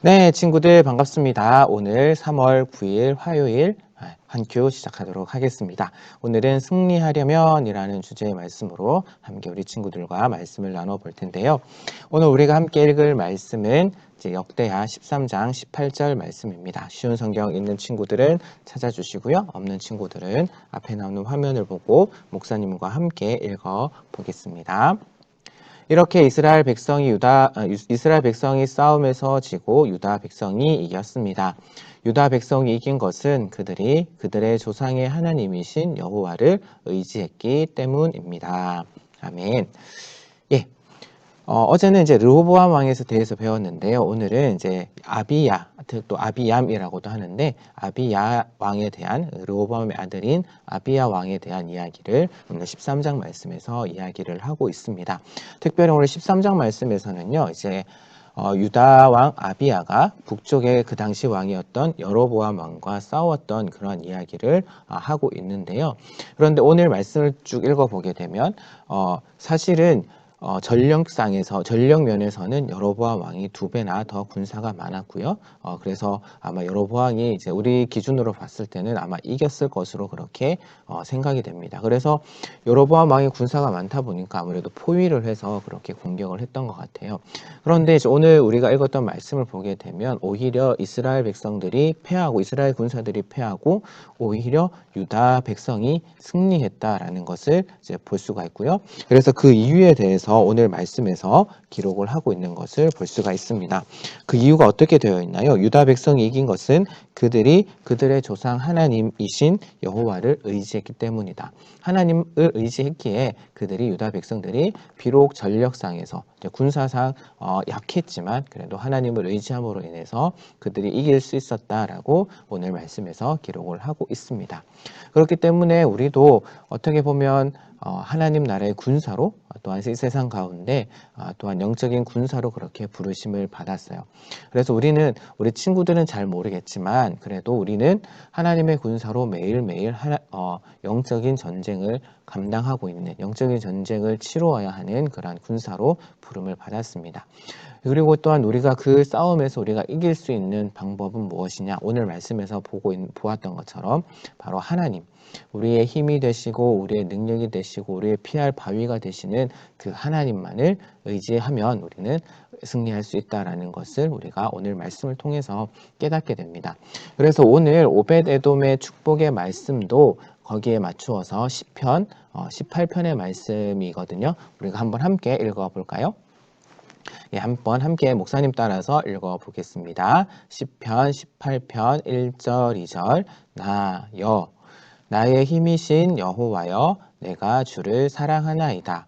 네, 친구들 반갑습니다. 오늘 3월 9일 화요일 아, 한큐 시작하도록 하겠습니다. 오늘은 승리하려면이라는 주제의 말씀으로 함께 우리 친구들과 말씀을 나눠 볼 텐데요. 오늘 우리가 함께 읽을 말씀은 역대하 13장 18절 말씀입니다. 쉬운 성경 있는 친구들은 찾아주시고요. 없는 친구들은 앞에 나오는 화면을 보고 목사님과 함께 읽어 보겠습니다. 이렇게 이스라엘 백성이 유다 아, 이스라엘 백성이 싸움에서 지고 유다 백성이 이겼습니다. 유다 백성이 이긴 것은 그들이 그들의 조상의 하나님이신 여호와를 의지했기 때문입니다. 아멘. 예, 어, 제는 이제 르호보암 왕에서 대해서 배웠는데요. 오늘은 이제 아비야, 또 아비얌이라고도 하는데 아비야 왕에 대한 르호보암의 아들인 아비야 왕에 대한 이야기를 오늘 13장 말씀에서 이야기를 하고 있습니다. 특별히 오늘 13장 말씀에서는요. 이제 어, 유다 왕 아비야가 북쪽의 그 당시 왕이었던 여로보암 왕과 싸웠던 그런 이야기를 어, 하고 있는데요. 그런데 오늘 말씀을 쭉 읽어보게 되면 어, 사실은 어, 전력상에서 전력 면에서는 여로보암 왕이 두 배나 더 군사가 많았고요. 어, 그래서 아마 여로보암이 이제 우리 기준으로 봤을 때는 아마 이겼을 것으로 그렇게 어, 생각이 됩니다. 그래서 여로보암 왕이 군사가 많다 보니까 아무래도 포위를 해서 그렇게 공격을 했던 것 같아요. 그런데 이제 오늘 우리가 읽었던 말씀을 보게 되면 오히려 이스라엘 백성들이 패하고 이스라엘 군사들이 패하고 오히려 유다 백성이 승리했다라는 것을 이제 볼 수가 있고요. 그래서 그 이유에 대해서 대해서 오늘 말씀에서 기록을 하고 있는 것을 볼 수가 있습니다. 그 이유가 어떻게 되어 있나요? 유다 백성이 이긴 것은 그들이 그들의 조상 하나님이신 여호와를 의지했기 때문이다. 하나님을 의지했기에 그들이 유다 백성들이 비록 전력상에서 군사상 어, 약했지만 그래도 하나님을 의지함으로 인해서 그들이 이길 수 있었다라고 오늘 말씀에서 기록을 하고 있습니다. 그렇기 때문에 우리도 어떻게 보면 어, 하나님 나라의 군사로 또한 이 세상 가운데 어, 또한 영적인 군사로 그렇게 부르심을 받았어요. 그래서 우리는 우리 친구들은 잘 모르겠지만 그래도 우리는 하나님의 군사로 매일매일 어, 영적인 전쟁을 감당하고 있는 영적 인 전쟁을 치루어야 하는 그러한 군사로 부름을 받았습니다. 그리고 또한 우리가 그 싸움에서 우리가 이길 수 있는 방법은 무엇이냐? 오늘 말씀에서 보고 있, 보았던 것처럼 바로 하나님, 우리의 힘이 되시고 우리의 능력이 되시고 우리의 피할 바위가 되시는 그 하나님만을 의지하면 우리는 승리할 수 있다라는 것을 우리가 오늘 말씀을 통해서 깨닫게 됩니다. 그래서 오늘 오벳 에돔의 축복의 말씀도 거기에 맞추어서 10편, 18편의 어, 말씀이거든요. 우리가 한번 함께 읽어 볼까요? 예, 한번 함께 목사님 따라서 읽어 보겠습니다. 10편, 18편, 1절, 2절. 나, 여. 나의 힘이신 여호와여, 내가 주를 사랑하나이다.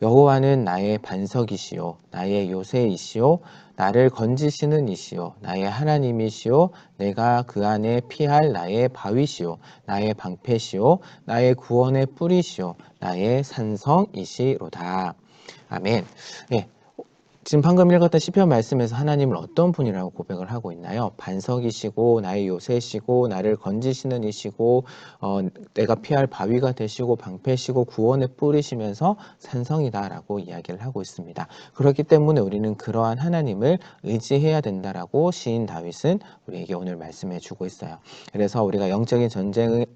여호와는 나의 반석이시요 나의 요새이시요 나를 건지시는 이시요 나의 하나님이시요 내가 그 안에 피할 나의 바위시요 나의 방패시요 나의 구원의 뿌리시요 나의 산성이시로다. 아멘. 네, 지금 방금 읽었던 시편 말씀에서 하나님을 어떤 분이라고 고백을 하고 있나요? 반석이시고 나의 요새시고 나를 건지시는 이시고 어, 내가 피할 바위가 되시고 방패시고 구원의 뿌리시면서 산성이다라고 이야기를 하고 있습니다. 그렇기 때문에 우리는 그러한 하나님을 의지해야 된다라고 시인 다윗은 우리에게 오늘 말씀해 주고 있어요. 그래서 우리가 영적인 전쟁을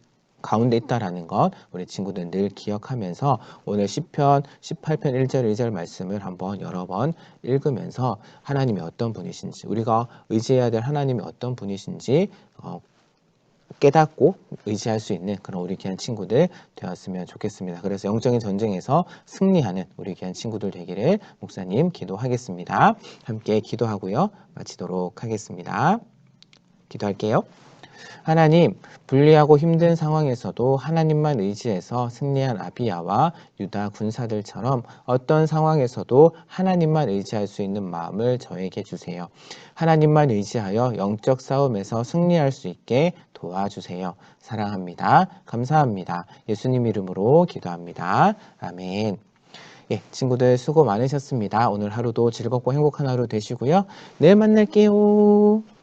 가운데 있다라는 것 우리 친구들 늘 기억하면서 오늘 10편 18편 1절 2절 말씀을 한번 여러 번 읽으면서 하나님이 어떤 분이신지 우리가 의지해야 될 하나님이 어떤 분이신지 어, 깨닫고 의지할 수 있는 그런 우리 귀한 친구들 되었으면 좋겠습니다. 그래서 영적인 전쟁에서 승리하는 우리 귀한 친구들 되기를 목사님 기도하겠습니다. 함께 기도하고요. 마치도록 하겠습니다. 기도할게요. 하나님, 불리하고 힘든 상황에서도 하나님만 의지해서 승리한 아비야와 유다 군사들처럼 어떤 상황에서도 하나님만 의지할 수 있는 마음을 저에게 주세요. 하나님만 의지하여 영적 싸움에서 승리할 수 있게 도와주세요. 사랑합니다. 감사합니다. 예수님 이름으로 기도합니다. 아멘. 예, 친구들 수고 많으셨습니다. 오늘 하루도 즐겁고 행복한 하루 되시고요. 내일 만날게요.